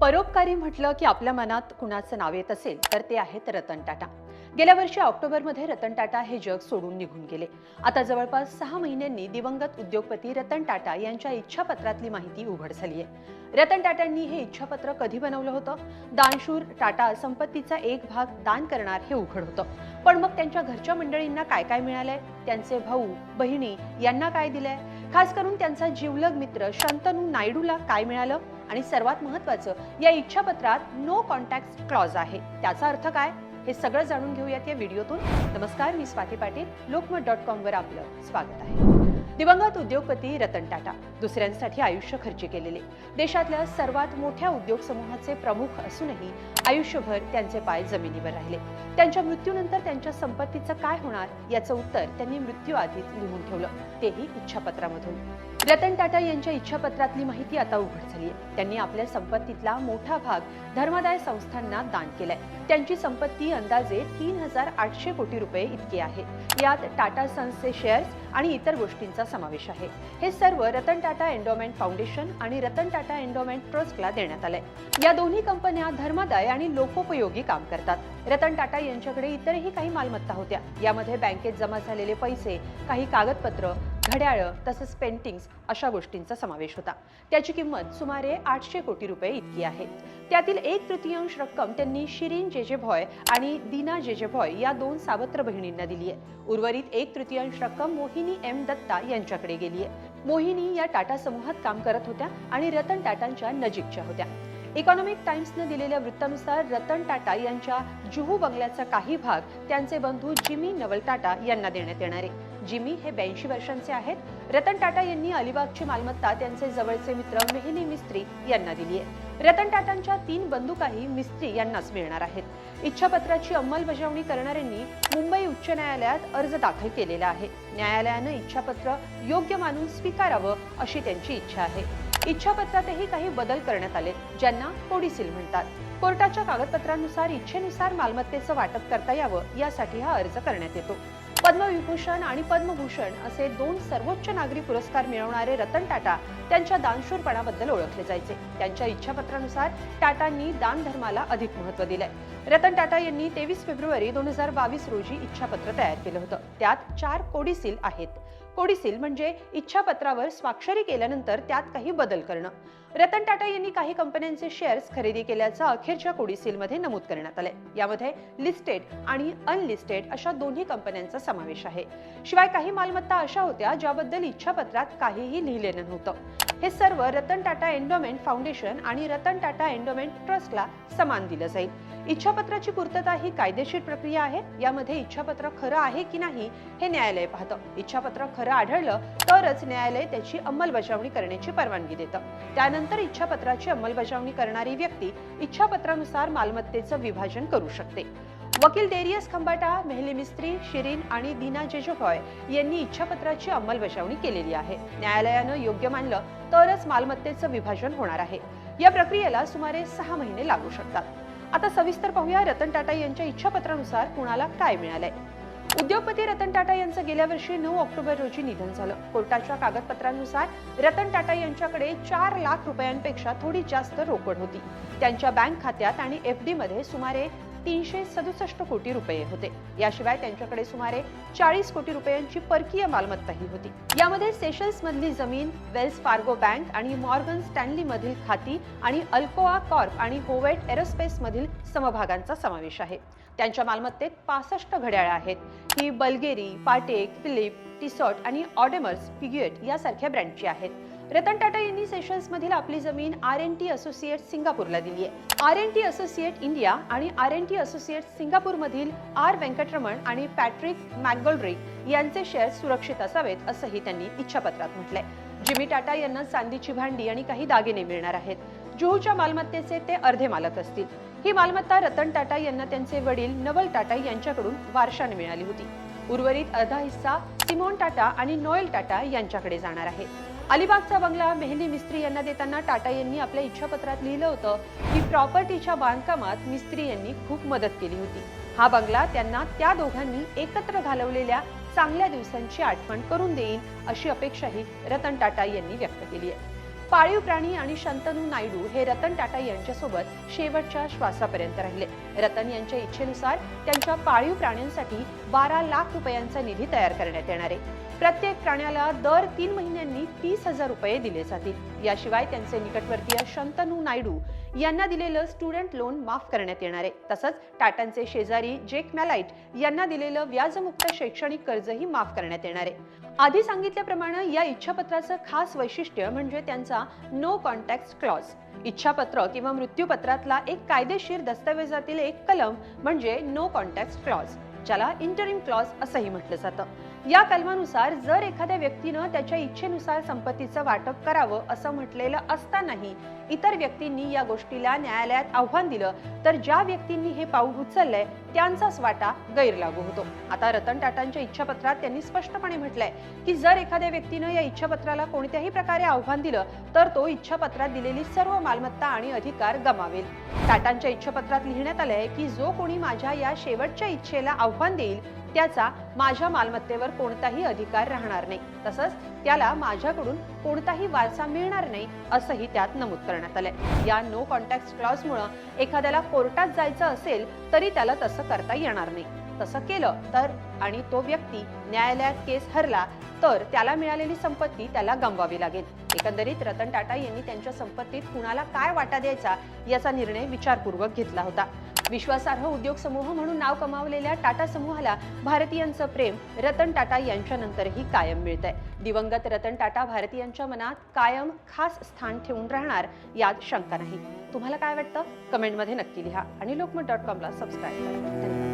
परोपकारी म्हटलं की आपल्या मनात कुणाचं नाव येत असेल तर ते आहेत रतन टाटा. गेल्या वर्षी ऑक्टोबरमध्ये रतन टाटा हे जग सोडून निघून गेले. आता जवळपास सहा महिन्यांनी दिवंगत उद्योगपती रतन टाटा यांच्या इच्छापत्रातली माहिती उघड झाली आहे रतन टाटांनी हे इच्छापत्र कधी बनवलं होतं? दानशूर टाटा संपत्तीचा एक भाग दान करणार हे उघड होतं. पण मग त्यांच्या घरच्या मंडळींना काय काय मिळालंय? त्यांचे भाऊ बहिणी यांना काय दिलंय? खास करून त्यांचा जिवलग मित्र शंतनू नायडूला काय मिळालं? आणि सर्वात महत्वाचं या इच्छापत्रात नो कॉन्टॅक्ट क्लॉज आहे. त्याचा अर्थ काय? हे सगळं जाणून घेऊयात या व्हिडिओतून. नमस्कार मी स्वाती पाटील. लोकमत डॉट कॉम वर आपलं स्वागत आहे. दिवंगत उद्योगपती रतन टाटा दुसऱ्यांसाठी आयुष्य खर्च केलेले. देशातल्या सर्वात मोठ्या उद्योग समूहाचे प्रमुख असूनही आयुष्यभर त्यांचे पाय जमिनीवर राहिले. त्यांच्या मृत्यूनंतर त्यांच्या संपत्तीचं काय होणार याचं उत्तर त्यांनी मृत्यू आधीच लिहून ठेवलं. तेही इच्छापत्रामधून. रतन टाटा यांच्या इच्छापत्रातली माहिती आता उघड झाली आहे त्यांनी आपल्या संपत्तीतला मोठा भाग धर्मादाय संस्थांना दान केलाय. त्यांची संपत्ती अंदाजे तीन हजार आठशे कोटी रुपये इतकी आहे. यात टाटा सन्सचे शेअर्स आणि इतर गोष्टींचा समावेश आहे. हे सर्व रतन टाटा एन्डॉमेंट फाउंडेशन आणि रतन टाटा एन्डॉमेंट ट्रस्टला देण्यात आलंय. या दोन्ही कंपन्या धर्मादाय आणि लोकोपयोगी काम करतात. रतन टाटा यांच्याकडे इतरही काही मालमत्ता होत्या. यामध्ये बँकेत जमा झालेले पैसे काही कागदपत्र घड्याळं तसंच पेंटिंग्स अशा गोष्टींचा समावेश होता. त्याची किंमत सुमारे आठशे कोटी रुपये इतकी आहे. त्यातील एक तृतीयांश रक्कम त्यांनी शिरीन जेजेभॉय आणि दीना जेजे भॉय या दोन सावत्र बहिणींना दिली आहे उर्वरित एक तृतीयांश रक्कम मोहिनी एम दत्ता यांच्याकडे गेली आहे मोहिनी या टाटा समूहात काम करत होत्या आणि रतन टाटांच्या नजीकच्या होत्या. इकॉनॉमिक टाइम्सनं दिलेल्या वृत्तानुसार रतन टाटा यांच्या जुहू बंगल्याचा काही भाग त्यांचे बंधू जिमी नवल टाटा यांना देण्यात येणार आहे. जिमी हे ब्याऐंशी वर्षांचे आहेत. रतन टाटा यांनी अलिबागची मालमत्ता त्यांचे जवळचे मित्र मेहनी मिस्त्री यांना दिली आहे. रतन टाटांच्या तीन बंदुकाही मिस्त्री यांनाच मिळणार आहेत. इच्छापत्राची अंमलबजावणी करणाऱ्यांनी मुंबई उच्च न्यायालयात अर्ज दाखल केलेला आहे. न्यायालयानं इच्छापत्र योग्य मानून स्वीकारावं अशी त्यांची इच्छा आहे. इच्छापत्रातही काही बदल करण्यात आले ज्यांना कोडिसील म्हणतात. कोर्टाच्या कागदपत्रांनुसार इच्छेनुसार मालमत्तेचं वाटप करता यावं यासाठी हा अर्ज करण्यात येतो. पद्मविभूषण आणि पद्मभूषण असे दोन सर्वोच्च नागरी पुरस्कार मिळवणारे रतन टाटा त्यांच्या दानशूरपणाबद्दल ओळखले जायचे. त्यांच्या इच्छापत्रानुसार टाटांनी दान धर्माला अधिक महत्त्व दिलंय. रतन टाटा यांनी तेवीस फेब्रुवारी दोन हजार बावीस रोजी इच्छापत्र तयार केलं होतं. त्यात चार कोडिसील आहेत. कोडिसील म्हणजे इच्छापत्रावर स्वाक्षरी केल्यानंतर त्यात काही बदल करणं. रतन टाटा यांनी काही कंपन्यांचे शेअर्स खरेदी केल्याचं अखेरच्या कोडिसीलमध्ये नमूद करण्यात आलंय. यामध्ये लिस्टेड आणि अनलिस्टेड अशा दोन्ही कंपन्यांचा समावेश आहे. शिवाय काही मालमत्ता अशा होत्या ज्याबद्दल इच्छापत्रात काहीही लिहिलेलं नव्हतं. हे सर्व रतन टाटा एन्डोमेंट फाउंडेशन आणि रतन टाटा एन्डोमेंट ट्रस्टला समान दिलं जाईल. इच्छापत्राची पूर्तता ही कायदेशीर प्रक्रिया आहे. यामध्ये इच्छापत्र खरं आहे की नाही हे न्यायालय पाहतं. इच्छापत्र खरं आढळलं तरच न्यायालय त्याची अंमलबजावणी करण्याची परवानगी देतं. त्यानंतर इच्छापत्राची अंमलबजावणी करणारी व्यक्ती इच्छापत्रानुसार मालमत्तेचं विभाजन करू शकते. वकील डेरियस खंबाटा मेहली मिस्त्री शिरीन आणि दीना जेजोफॉय यांनी इच्छापत्राची अंमलबजावणी केलेली आहे. न्यायालयानं योग्य मानलं तरच मालमत्तेचं विभाजन होणार आहे. या प्रक्रियेला सुमारे सहा महिने लागू शकतात. आता सविस्तर पाहूया रतन टाटा यांच्या इच्छापत्रानुसार कुणाला काय मिळालंय. उद्योगपती रतन टाटा यांचं गेल्या वर्षी नऊ ऑक्टोबर रोजी निधन झालं. कोर्टाच्या कागदपत्रांनुसार रतन टाटा यांच्याकडे चार लाख रुपयांपेक्षा थोडी जास्त रोकड होती. त्यांच्या बँक खात्यात आणि एफ डी मध्ये सुमारे तीनशे सदुसष्ट कोटी रुपये होते. याशिवाय त्यांच्याकडे सुमारे चाळीस कोटी रुपयांची परकीय मालमत्ताही होती. यामध्ये सेशल्स मधली जमीन वेल्स फार्गो बँक आणि मॉर्गन स्टॅनली मधील खाती आणि अल्कोआ कॉर्प आणि होवेट एरोस्पेस मधील समभागांचा समावेश आहे. त्यांच्या मालमत्तेत पासष्ट घड्याळ आहेत. ही बल्गेरी पाटेक फिलिप टिसॉट आणि ऑडेमर्स पिग्युएट यासारख्या ब्रँडची आहेत. रतन टाटा यांनी सेशल्स मधील आपली जमीन आर एन टी असोसिएट सिंगापूरला दिली आहे. R N T associate India आणि R N T associate Singapore मधील आर व्यंकटरमण आणि पॅट्रिक मॅकगोल्ड्रिक यांचे शेअर सुरक्षित असावेत असंही त्यांनी इच्छापत्रात म्हटलंय. जिमी टाटा यांना चांदीची भांडी आणि काही दागिने मिळणार आहेत. जुहूच्या मालमत्तेचे ते अर्धे मालक असतील. ही मालमत्ता रतन टाटा यांना त्यांचे वडील नवल टाटा यांच्याकडून वारशाने मिळाली होती. उर्वरित अर्धा हिस्सा सिमोन टाटा आणि नोएल टाटा यांच्याकडे जाणार आहे. अलिबागचा बंगला मेहली मिस्त्री यांना देताना टाटा यांनी आपल्या इच्छापत्रात लिहिलं होतं की प्रॉपर्टीच्या बांधकामात मिस्त्री यांनी खूप मदत केली होती. हा बंगला त्यांना त्या दोघांनी एकत्र घालवलेल्या चांगल्या दिवसांची आठवण करून देईन अशी अपेक्षाही रतन टाटा यांनी व्यक्त केली आहे. पाळीव प्राणी आणि शंतनू नायडू हे रतन टाटा यांच्यासोबत शेवटच्या श्वासापर्यंत राहिले. रतन यांच्या इच्छेनुसार त्यांच्या पाळीव प्राण्यांसाठी बारा लाख रुपयांचा निधी तयार करण्यात येणार आहे. प्रत्येक प्राण्याला दर तीन महिन्यांनी तीस हजार रुपये दिले जातील. याशिवाय त्यांचे निकटवर्तीय शंतनू नायडू यांना दिलेलं स्टुडंट लोन माफ करण्यात येणार आहे. तसंच टाटांचे शेजारी जेक मॅलाइट यांना दिलेलं व्याजमुक्त शैक्षणिक कर्जही माफ करण्यात येणार आहे. आधी सांगितल्याप्रमाणे या इच्छापत्राचं खास वैशिष्ट्य म्हणजे त्यांचा नो कॉन्टॅक्ट क्लॉज इच्छापत्र किंवा मृत्यूपत्रातला एक कायदेशीर दस्तऐवजातील एक कलम म्हणजे नो कॉन्टॅक्ट क्लॉज ज्याला इंटरिम क्लॉज असंही म्हटलं जातं. या कलमानुसार जर एखाद्या व्यक्तीनं त्याच्या इच्छेनुसार संपत्तीचं वाटप करावं असं म्हटलेलं असतानाही इतर व्यक्तींनी या गोष्टीला न्यायालयात आव्हान दिलं तर ज्या व्यक्तींनी हे पाऊल उचललंय त्यांचाच वाटा गैरलागू होतो. आता रतन टाटांच्या इच्छापत्रात त्यांनी स्पष्टपणे म्हटलंय की जर एखाद्या व्यक्तीनं या इच्छापत्राला कोणत्याही प्रकारे आव्हान दिलं तर तो इच्छापत्रात दिलेली सर्व मालमत्ता आणि अधिकार गमावेल. टाटांच्या इच्छापत्रात लिहिण्यात आलंय की जो कोणी माझ्या या शेवटच्या इच्छेला आव्हान देईल त्याचा माझ्या मालमत्तेवर कोणताही अधिकार राहणार नाही. तसंच त्याला माझ्याकडून कोणताही वारसा मिळणार नाही असंही त्यात नमूद करण्यात आलंय. या नो कॉन्टॅक्ट क्लॉजमुळं एखाद्याला कोर्टात जायचं असेल तरी त्याला तसं करता येणार नाही. तसं केलं तर आणि तो व्यक्ती न्यायालयात केस हरला तर त्याला मिळालेली संपत्ती त्याला गमवावी लागेल. एकंदरीत रतन टाटा यांनी त्यांच्या संपत्तीत कुणाला काय वाटा द्यायचा याचा निर्णय विचारपूर्वक घेतला होता. विश्वासार्ह उद्योग समूह म्हणून नाव कमावलेल्या टाटा समूहाला भारतीयांचं प्रेम रतन टाटा यांच्यानंतरही कायम मिळतंय. दिवंगत रतन टाटा भारतीयांच्या मनात कायम खास स्थान ठेवून राहणार यात शंका नाही. तुम्हाला काय वाटतं? कमेंटमध्ये नक्की लिहा आणि लोकमत डॉट कॉमला सबस्क्राईब करा. धन्यवाद.